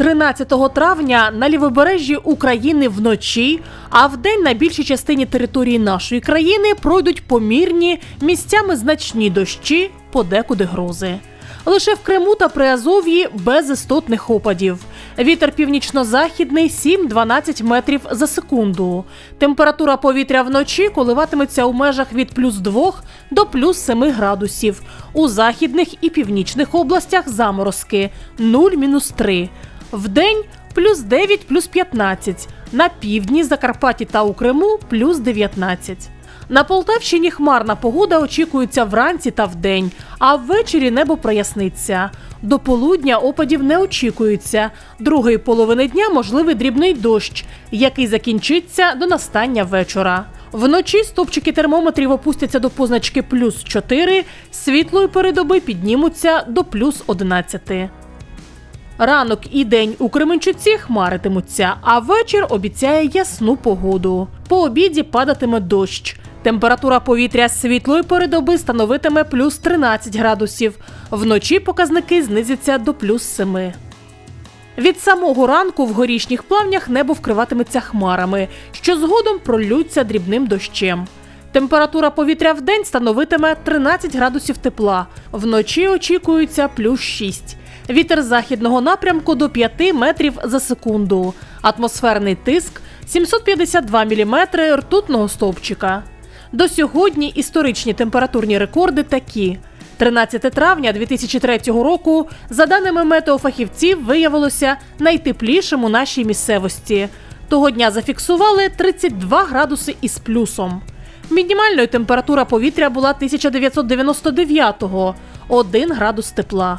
13 травня на лівобережжі України вночі, а вдень на більшій частині території нашої країни пройдуть помірні місцями значні дощі, подекуди грози. Лише в Криму та Приазов'ї без істотних опадів. Вітер північно-західний 7-12 метрів за секунду. Температура повітря вночі коливатиметься у межах від плюс 2 до плюс 7 градусів. У західних і північних областях заморозки 0-3. Вдень плюс 9, плюс 15. На півдні, Закарпатті та у Криму плюс 19. На Полтавщині хмарна погода очікується вранці та вдень, а ввечері небо проясниться. До полудня опадів не очікується. Другої половини дня можливий дрібний дощ, який закінчиться до настання вечора. Вночі стопчики термометрів опустяться до позначки плюс 4, світлої передоби піднімуться до плюс 11. Ранок і день у Кременчуці хмаритимуться, а вечір обіцяє ясну погоду. По обіді падатиме дощ. Температура повітря світлої передоби становитиме плюс 13 градусів. Вночі показники знизяться до плюс 7. Від самого ранку в горішніх плавнях небо вкриватиметься хмарами, що згодом пролються дрібним дощем. Температура повітря в день становитиме 13 градусів тепла. Вночі очікується плюс 6. Вітер західного напрямку до 5 метрів за секунду. Атмосферний тиск 752 мм ртутного стовпчика. До сьогодні історичні температурні рекорди такі. 13 травня 2003 року, за даними метеофахівців, виявилося найтеплішим у нашій місцевості. Того дня зафіксували 32 градуси із плюсом. Мінімальною температура повітря була 1999-го – 1 градус тепла.